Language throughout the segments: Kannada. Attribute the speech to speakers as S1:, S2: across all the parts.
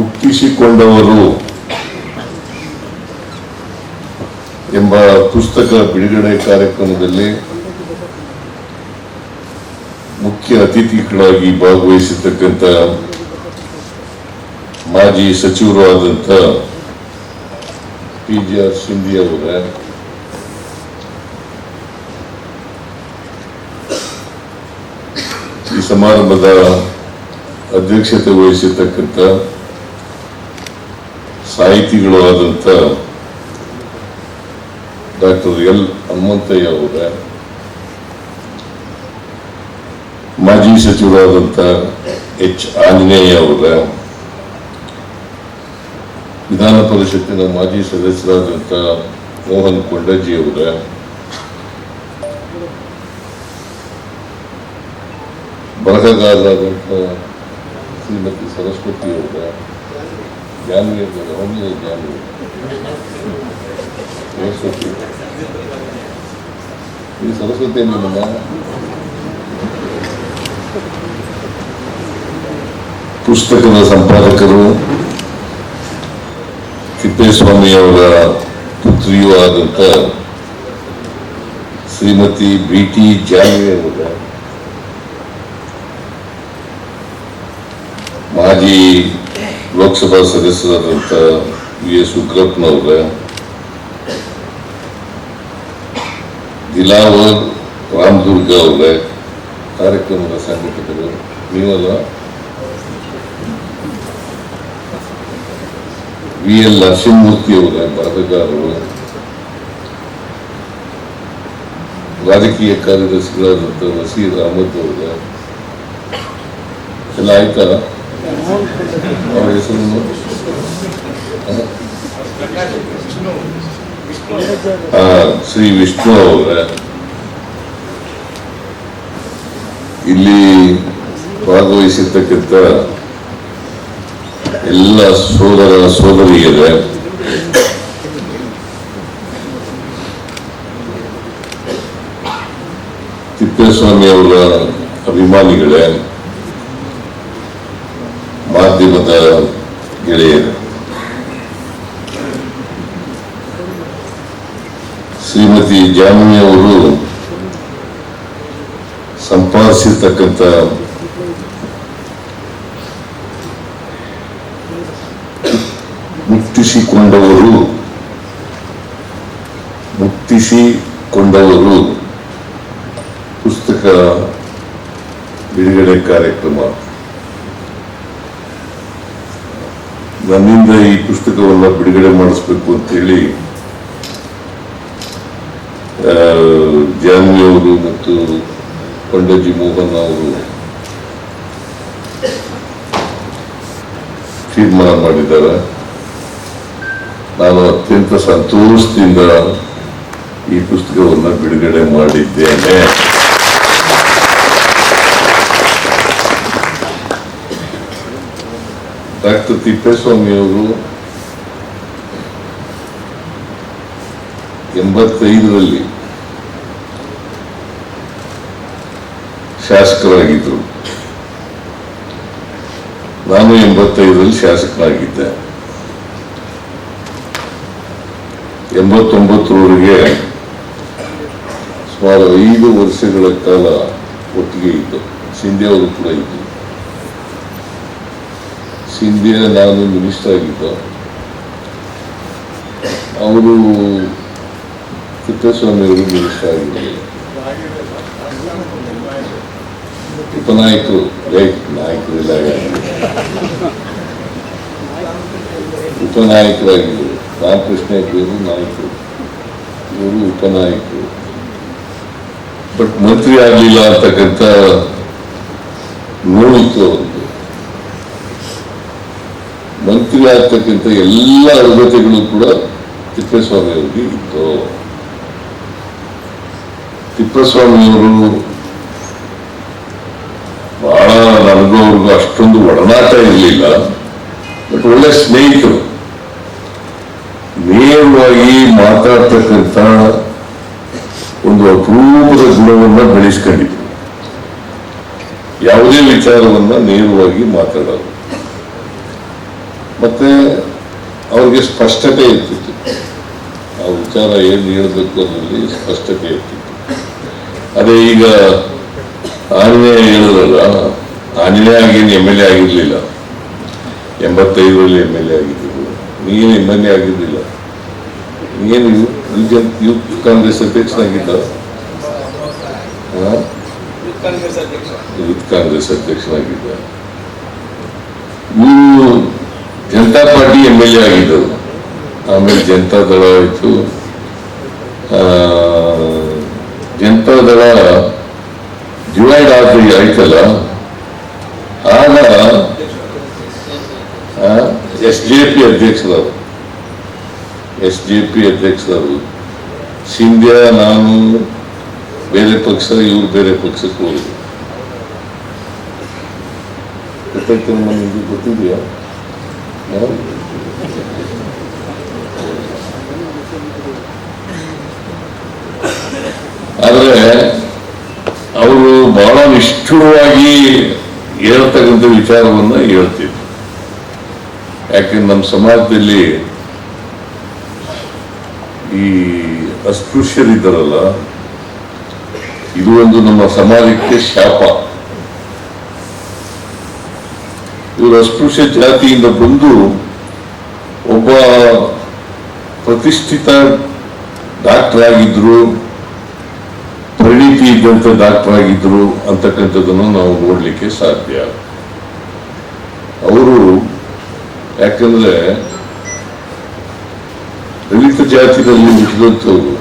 S1: ಹುಟ್ಟಿಸಿಕೊಂಡವರು ಎಂಬ ಪುಸ್ತಕ ಬಿಡುಗಡೆ ಕಾರ್ಯಕ್ರಮದಲ್ಲಿ ಮುಖ್ಯ ಅತಿಥಿಗಳಾಗಿ ಭಾಗವಹಿಸಿರ್ತಕ್ಕಂಥ ಮಾಜಿ ಸಚಿವರು ಆದಂಥ ಪಿ ಜಿ ಆರ್ ಸಿಂಧಿ ಅವರ ಈ ಸಮಾರಂಭದ ಅಧ್ಯಕ್ಷತೆ ವಹಿಸಿರ್ತಕ್ಕಂಥ ಸಾಹಿತಿಗಳು ಆದಂಥ ಡಾಕ್ಟರ್ ಎಲ್ ಹನುಮಂತಯ್ಯ ಅವರ, ಮಾಜಿ ಸಚಿವರಾದಂಥ ಎಚ್ ಆಂಜನೇಯ ಅವರ, ವಿಧಾನ ಪರಿಷತ್ತಿನ ಮಾಜಿ ಸದಸ್ಯರಾದಂಥ ಮೋಹನ್ ಕೊಂಡಜ್ಜಿ ಅವರ ಬರಹಗಾರರಾದಂಥ ಶ್ರೀಮತಿ ಸರಸ್ವತಿ ಅವರ ಜಾನ್ವಿ ಜಾನ್ವಿ. ಸರಸ್ವತಿ. ಈ ಸರಸ್ವತಿ ನಿಮ್ಮನ್ನ ಪುಸ್ತಕದ ಸಂಪಾದಕರು ತಿಪ್ಪೇಸ್ವಾಮಿ ಅವರ ಪುತ್ರಿಯೂ ಆದಂಥ ಶ್ರೀಮತಿ ಬಿ ಟಿ ಜಾನ್ವಿ ಮಾಜಿ ಲೋಕಸಭಾ ಸದಸ್ಯರಾದಂಥ ವಿ ಎಸ್ ಉಗ್ರಪ್ಪನವರ ದಿಲಾವರ್ ರಾಮದುರ್ಗ ಅವರ ಕಾರ್ಯಕ್ರಮದ ಸಂಘಟಕರು ನೀವಲ್ಲ ವಿ ಎಲ್ ನರಸಿಂಹಮೂರ್ತಿ ಅವರ ಬರಹಗಾರರು ರಾಜಕೀಯ ಕಾರ್ಯದರ್ಶಿಗಳಾದಂಥ ನಸೀರ್ ಅಹಮದ್ ಅವರ ಎಲ್ಲ ಆಯ್ತಾ ಶ್ರೀ ವಿಷ್ಣು ಅವರ. ಇಲ್ಲಿ ಭಾಗವಹಿಸಿರ್ತಕ್ಕಂಥ ಎಲ್ಲ ಸೋದರ ಸೋದರಿಯರೇ ತಿಪ್ಪೇಸ್ವಾಮಿ ಅವರ ಅಭಿಮಾನಿಗಳೇ ಮಾಧ್ಯಮದ ಗೆಳೆಯರು. ಶ್ರೀಮತಿ ಜಾಮಿ ಅವರು ಸಂಪಾದಿಸಿರ್ತಕ್ಕಂಥ ಮುಕ್ತಿಸಿಕೊಂಡವರು ಮುಕ್ತಿಸಿಕೊಂಡವರು ಪುಸ್ತಕ ಬಿಡುಗಡೆ ಕಾರ್ಯಕ್ರಮ. ನನ್ನಿಂದ ಈ ಪುಸ್ತಕವನ್ನು ಬಿಡುಗಡೆ ಮಾಡಿಸ್ಬೇಕು ಅಂತೇಳಿ ಜಾನ್ವಿ ಅವರು ಮತ್ತು ಪಂಡಜಿ ಮೋಹನ್ ಅವರು ತೀರ್ಮಾನ ಮಾಡಿದ್ದಾರೆ. ನಾನು ಅತ್ಯಂತ ಸಂತೋಷದಿಂದ ಈ ಪುಸ್ತಕವನ್ನು ಬಿಡುಗಡೆ ಮಾಡಿದ್ದೇನೆ. ಡಾಕ್ಟರ್ ತಿಪ್ಪೇಸ್ವಾಮಿ ಅವರು ಎಂಬತ್ತೈದರಲ್ಲಿ ಶಾಸಕರಾಗಿದ್ದರು ನಾನು ಎಂಬತ್ತೈದರಲ್ಲಿ ಶಾಸಕನಾಗಿದ್ದೆ ಎಂಬತ್ತೊಂಬತ್ತರವರೆಗೆ ಸುಮಾರು ಐದು ವರ್ಷಗಳ ಕಾಲ ಒಟ್ಟಿಗೆ ಇದ್ದು ಸಿಂಧೆ ಅವರು ಕೂಡ ಇದ್ದರು ಸಿಂಧೆ ನಾನು ಮಿನಿಸ್ಟರ್ ಆಗಿದ್ದ ಅವರು ತಿಪ್ಪೇಸ್ವಾಮಿ ಅವರು ಮಿನಿಸ್ಟರ್ ಆಗಿದ್ದರು ಉಪನಾಯಕರು ನಾಯಕರಿಲ್ಲ ಉಪನಾಯಕರಾಗಿದ್ದರು ರಾಮಕೃಷ್ಣ ಹೆಗ್ಡೆಯವರು ನಾಯಕರು ಇವರು ಉಪನಾಯಕರು ಬಟ್ ಮಂತ್ರಿ ಆಗಲಿಲ್ಲ ಅಂತಕ್ಕಂಥ ನೋಡಿತ್ತು ಅವರಿಗೆ ಮಂತ್ರಿ ಆಗ್ತಕ್ಕಂಥ ಎಲ್ಲ ಅರ್ಹತೆಗಳು ಕೂಡ ತಿಪ್ಪೇಸ್ವಾಮಿಯವರಿಗೆ ಇತ್ತು. ತಿಪ್ಪೇಸ್ವಾಮಿಯವರು ಬಹಳ ನನಗೂ ಅಷ್ಟೊಂದು ಒಡನಾಟ ಇರಲಿಲ್ಲ. ಬಟ್ ಒಳ್ಳೆ ಸ್ನೇಹಿತರು. ನೇರವಾಗಿ ಮಾತಾಡ್ತಕ್ಕಂಥ ಒಂದು ಅಪರೂಪದ ಗುಣವನ್ನು ಬೆಳೆಸ್ಕೊಂಡಿದ್ರು. ಯಾವುದೇ ವಿಚಾರವನ್ನ ನೇರವಾಗಿ ಮಾತಾಡೋದು. ಮತ್ತೆ ಅವ್ರಿಗೆ ಸ್ಪಷ್ಟತೆ ಇರ್ತಿತ್ತು. ಆ ವಿಚಾರ ಏನು ಹೇಳಬೇಕು ಅನ್ನೋದ್ರಲ್ಲಿ ಸ್ಪಷ್ಟತೆ ಇರ್ತಿತ್ತು. ಅದೇ ಈಗ ಆಂಜನೇಯ ಹೇಳಿದ್ರಲ್ಲ ಆಂಜನೇಯ ಆಗೇನು ಎಂ ಎಲ್ ಎ ಆಗಿರ್ಲಿಲ್ಲ. ಎಂಬತ್ತೈದರಲ್ಲಿ ಎಂ ಎಲ್ ಎ ಆಗಿದ್ದು ನೀನು ಎಂ ಎಲ್ ಎ ಆಗಿರ್ಲಿಲ್ಲ. ನೀನು ಯೂತ್ ಯೂತ್ ಕಾಂಗ್ರೆಸ್ ಅಧ್ಯಕ್ಷನಾಗಿದ್ದ? ಯೂತ್ ಕಾಂಗ್ರೆಸ್ ಅಧ್ಯಕ್ಷನಾಗಿದ್ದ. ಇವರು Janata party M L A ಆಗಿದ್ದು. ಆಮೇಲೆ ಜನತಾ ದಳ ಆಯಿತು. ಜನತಾ ದಳ ಡಿವೈಡ್ ಆದ ಆಯ್ತಲ್ಲ. ಆಗ ಎಸ್ ಜೆ ಪಿ ಅಧ್ಯಕ್ಷರವರು ಎಸ್ ಜೆ ಪಿ ಅಧ್ಯಕ್ಷರವರು ಸಿಂಧ್ಯಾ ನಾನು, ಬೇರೆ ಪಕ್ಷ, ಇವ್ರು ಬೇರೆ ಪಕ್ಷಕ್ಕೆ ಹೋಗಿದ್ದೆ ಗೊತ್ತಿದೆಯಾ? ಹಾ? ಆದ್ರೆ ಅವರು ಬಹಳ ನಿಷ್ಠುರವಾಗಿ ಹೇಳ್ತಕ್ಕಂಥ ವಿಚಾರವನ್ನ ಹೇಳ್ತಿದ್ರು ಯಾಕೆ ನಮ್ಮ ಸಮಾಜದಲ್ಲಿ ಈ ಅಸ್ಪೃಶ್ಯರಿದ್ದಾರಲ್ಲ, ಇದು ಒಂದು ನಮ್ಮ ಸಮಾಜಕ್ಕೆ ಶಾಪ ಇವರು ಅಸ್ಪೃಶ್ಯ ಜಾತಿಯಿಂದ ಬಂದು ಒಬ್ಬ ಪ್ರತಿಷ್ಠಿತ ಡಾಕ್ಟರ್ ಆಗಿದ್ರು, ಪರಿಣಿತಿ ಇದ್ದಂತ ಡಾಕ್ಟರ್ ಆಗಿದ್ರು ಅಂತಕ್ಕಂಥದ್ದನ್ನು ನಾವು ನೋಡ್ಲಿಕ್ಕೆ ಸಾಧ್ಯ. ಅವರು ಯಾಕಂದ್ರೆ ದಲಿತ ಜಾತಿಯಲ್ಲಿ ಹುಟ್ಟಿದಂಥವ್ರು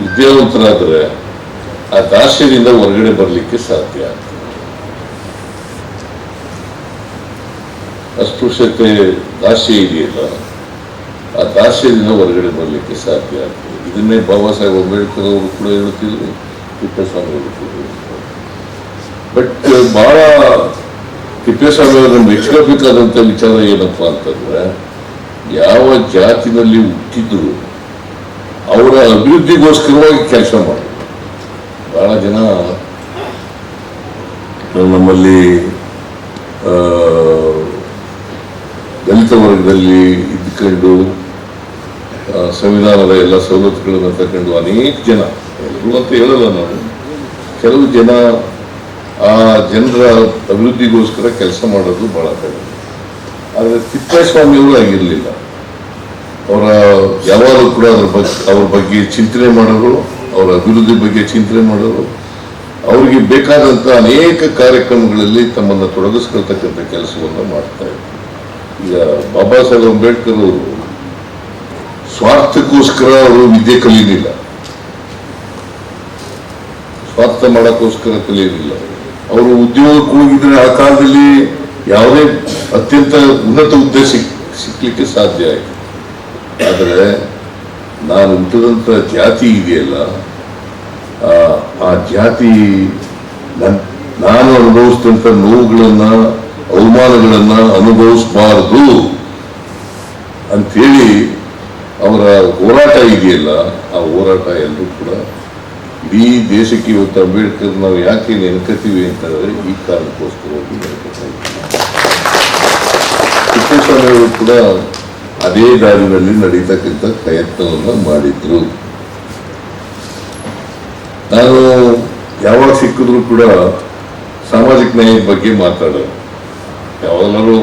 S1: ವಿದ್ಯಾವಂತರಾದರೆ ಆ ದಾಸ್ಯದಿಂದ ಹೊರಗಡೆ ಬರಲಿಕ್ಕೆ ಸಾಧ್ಯ. ಅಸ್ಪೃಶ್ಯತೆ, ದಾಸ್ಯ ಇದೆಯಲ್ಲ, ಆ ದಾಸ್ಯದಿಂದ ಹೊರಗಡೆ ಬರಲಿಕ್ಕೆ ಸಾಧ್ಯ ಆಗ್ತದೆ ಇದನ್ನೇ ಬಾಬಾ ಸಾಹೇಬ್ ಅಂಬೇಡ್ಕರ್ ಅವರು ಕೂಡ ಹೇಳುತ್ತಿದ್ರು, ತಿಪ್ಪೇಸ್ವಾಮಿ ಅವರು ಕೂಡ. ಬಟ್ ಬಹಳ ತಿಪ್ಪೇಸ್ವಾಮಿ ಅವರನ್ನು ಮೆಚ್ಕೋಬೇಕಾದಂತ ವಿಚಾರ ಏನಪ್ಪ ಅಂತಂದ್ರೆ, ಯಾವ ಜಾತಿನಲ್ಲಿ ಹುಟ್ಟಿದ್ರು, ಅವರ ಅಭಿವೃದ್ಧಿಗೋಸ್ಕರವಾಗಿ ಕೆಲಸ ಮಾಡಿದ್ರು ಬಹಳ ಜನ ನಮ್ಮಲ್ಲಿ ಆ, ದಲಿತ ವರ್ಗದಲ್ಲಿ ಇದ್ಕೊಂಡು ಸಂವಿಧಾನದ ಎಲ್ಲ ಸವಲತ್ತುಗಳನ್ನು ತಗೊಂಡು ಅನೇಕ ಜನ ಎಲ್ಲರೂ ಅಂತ ಹೇಳಲ್ಲ ನಾನು ಕೆಲವು ಜನ ಆ ಜನರ ಅಭಿವೃದ್ಧಿಗೋಸ್ಕರ ಕೆಲಸ ಮಾಡೋದು ಬಹಳ ಕಡಿಮೆ. ಆದರೆ ತಿಪ್ಪೇಸ್ವಾಮಿಯವರು ಆಗಿರಲಿಲ್ಲ. ಅವರ ಯಾವಾಗಲೂ ಕೂಡ ಅದ್ರ ಬಗ್ಗೆ ಅವ್ರ ಬಗ್ಗೆ ಚಿಂತನೆ ಮಾಡೋರು ಅವರ ಅಭಿವೃದ್ಧಿ ಬಗ್ಗೆ ಚಿಂತನೆ ಮಾಡೋರು ಅವರಿಗೆ ಬೇಕಾದಂಥ ಅನೇಕ ಕಾರ್ಯಕ್ರಮಗಳಲ್ಲಿ ತಮ್ಮನ್ನು ತೊಡಗಿಸ್ಕೊಳ್ತಕ್ಕಂಥ ಕೆಲಸವನ್ನು ಮಾಡ್ತಾ ಇದ್ರು. ಈಗ ಬಾಬಾ ಸಾಹೇಬ್ ಅಂಬೇಡ್ಕರ್ ಅವರು ಸ್ವಾರ್ಥಕ್ಕೋಸ್ಕರ ಅವರು ವಿದ್ಯೆ ಕಲಿಯಲಿಲ್ಲ ಸ್ವಾರ್ಥ ಮಾಡೋಕ್ಕೋಸ್ಕರ ಕಲಿಯಲಿಲ್ಲ ಅವರು ಉದ್ಯೋಗಕ್ಕೆ ಹೋಗಿದ್ರೆ ಆ ಕಾಲದಲ್ಲಿ ಯಾವುದೇ ಅತ್ಯಂತ ಉನ್ನತ ಹುದ್ದೆ ಸಿಕ್, ಸಿಕ್ಲಿಕ್ಕೆ ಸಾಧ್ಯ ಆಯಿತು. ಆದರೆ ನಾನು ಹುಟ್ಟಿದಂಥ ಜಾತಿ ಇದೆಯಲ್ಲ, ಆ- ಜಾತಿ ನಾನು ಅನುಭವಿಸಿದಂಥ ನೋವುಗಳನ್ನ ಅವಮಾನಗಳನ್ನ ಅನುಭವಿಸಬಾರದು ಅಂಥೇಳಿ ಅವರ ಹೋರಾಟ ಇದೆಯಲ್ಲ, ಆ ಹೋರಾಟ ಎಲ್ಲರೂ ಕೂಡ ಇಡೀ ದೇಶಕ್ಕೆ ಇವತ್ತು ಅಂಬೇಡ್ಕರ್ ನಾವು ಯಾಕೆ ನೆನಕತ್ತೀವಿ ಅಂತಂದ್ರೆ ಈ ಕಾರಣಕ್ಕೋಸ್ಕರವಾಗಿ ನೆನಕತ್ತಾ ಇದ್ದೀವಿ. ಅವರು ಕೂಡ ಅದೇ ದಾರಿನಲ್ಲಿ ನಡೀತಕ್ಕಂಥ ಪ್ರಯತ್ನವನ್ನು ಮಾಡಿದ್ರು ನಾನು ಯಾವಾಗ ಸಿಕ್ಕಿದ್ರು ಕೂಡ ಸಾಮಾಜಿಕ ನ್ಯಾಯದ ಬಗ್ಗೆ ಮಾತಾಡೋದು ಯಾವಾಗಲಾರು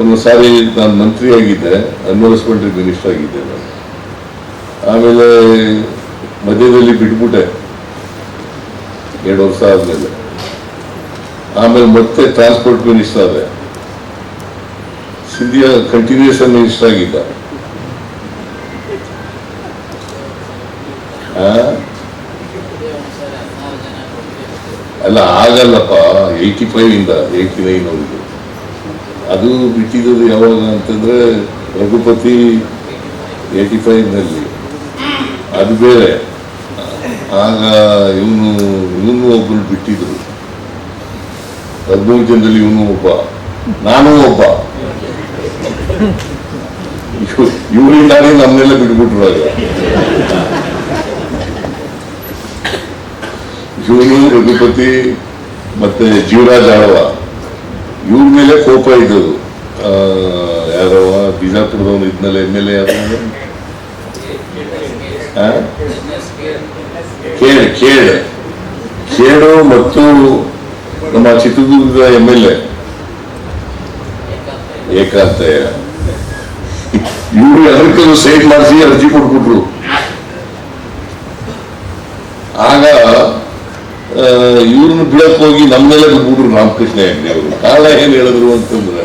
S1: ಒಂದು ಸಾರಿ ನಾನು ಮಂತ್ರಿ ಆಗಿದ್ದೆ ಅನ್ವರ್ಸ್ಮೆಂಟ್ ಮಿನಿಸ್ಟರ್ ಆಗಿದ್ದೆ ನಾನು. ಆಮೇಲೆ ಮಧ್ಯದಲ್ಲಿ ಬಿಟ್ಬಿಟ್ಟೆ. ಎರಡು ವರ್ಷ ಆದ್ಮೇಲೆ. ಆಮೇಲೆ ಮತ್ತೆ ಟ್ರಾನ್ಸ್ಪೋರ್ಟ್ ಮಿನಿಸ್ಟರ್ ಆದೆ. ಸಿಂಧಿಯಾ ಕಂಟಿನ್ಯೂಷನ್ ಮಿನಿಸ್ಟರ್ ಆಗಿದ್ದ? ಅಲ್ಲ, ಆಗಲ್ಲಪ್ಪ ಏಯ್ಟಿ ಫೈವ್ ಇಂದ ಏಯ್ಟಿ ನೈನ್ ವರೆಗೂ ಅದು ಬಿಟ್ಟಿದ್ದು ಯಾವಾಗ ಅಂತಂದ್ರೆ ರಘುಪತಿ ಏಯ್ಟಿ ಫೈವ್ನಲ್ಲಿ ಅದು ಬೇರೆ. ಆಗ ಇವನು ಇವನು ಒಬ್ಬನು ಬಿಟ್ಟಿದ್ರು. ಹದಿಮೂರು ಇವನು ಒಬ್ಬ. ನಾನು ಒಬ್ಬ. ಇವರಿಂದಾನೇ ನಮ್ಮನ್ನೆಲ್ಲ ಬಿಟ್ಬಿಟ್ರು ಆಗ. ಇವನು ರಘುಪತಿ ಮತ್ತೆ ಜೀವರಾಜ್ ಇವ್ರ ಮೇಲೆ ಕೋಪ ಇದ್ದದು ಯಾರೋ ಬಿಜಾಪುರದವನು ಇದ್ನಲ್ಲ ಎಂ ಎಲ್ ಎ ಯಾರು ಕೇಳ, ಕೇಳ್. ಮತ್ತು ನಮ್ಮ ಚಿತ್ರದುರ್ಗದ ಎಂ ಎಲ್ ಎ. ಏಕಾಂತಯ್ಯ. ಇವ್ರು ಎಲ್ಲರಿಗೂ ಸೈಡ್ ಮಾಡಿಸಿ ಅರ್ಜಿ ಕೊಟ್ಬಿಟ್ರು ಆಗ ಇವ್ರನ್ನ ಬಿಡಕ್ ಹೋಗಿ ನಮ್ಮೆಲ್ಲ ಬಿಟ್ಬಿಟ್ರು ರಾಮಕೃಷ್ಣ ಹೆಗ್ಡೆ ಅವರು. ಕಾರಣ ಏನ್ ಹೇಳಿದ್ರು ಅಂತಂದ್ರೆ,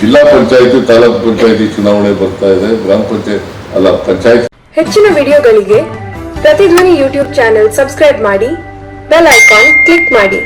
S1: ಜಿಲ್ಲಾ ಪಂಚಾಯತಿ, ತಾಲೂಕ್ ಪಂಚಾಯತಿ ಚುನಾವಣೆ ಬರ್ತಾ ಇದೆ. ಗ್ರಾಮ ಪಂಚಾಯತ್ ಅಲ್ಲ, ಪಂಚಾಯತ್
S2: ಹೆಚ್ಚಿನ ವಿಡಿಯೋಗಳಿಗೆ ಪ್ರತಿಧ್ವನಿ ಯೂಟ್ಯೂಬ್ ಚಾನೆಲ್ ಸಬ್ಸ್ಕ್ರೈಬ್ ಮಾಡಿ, ಬೆಲ್ ಐಕಾನ್ ಕ್ಲಿಕ್ ಮಾಡಿ.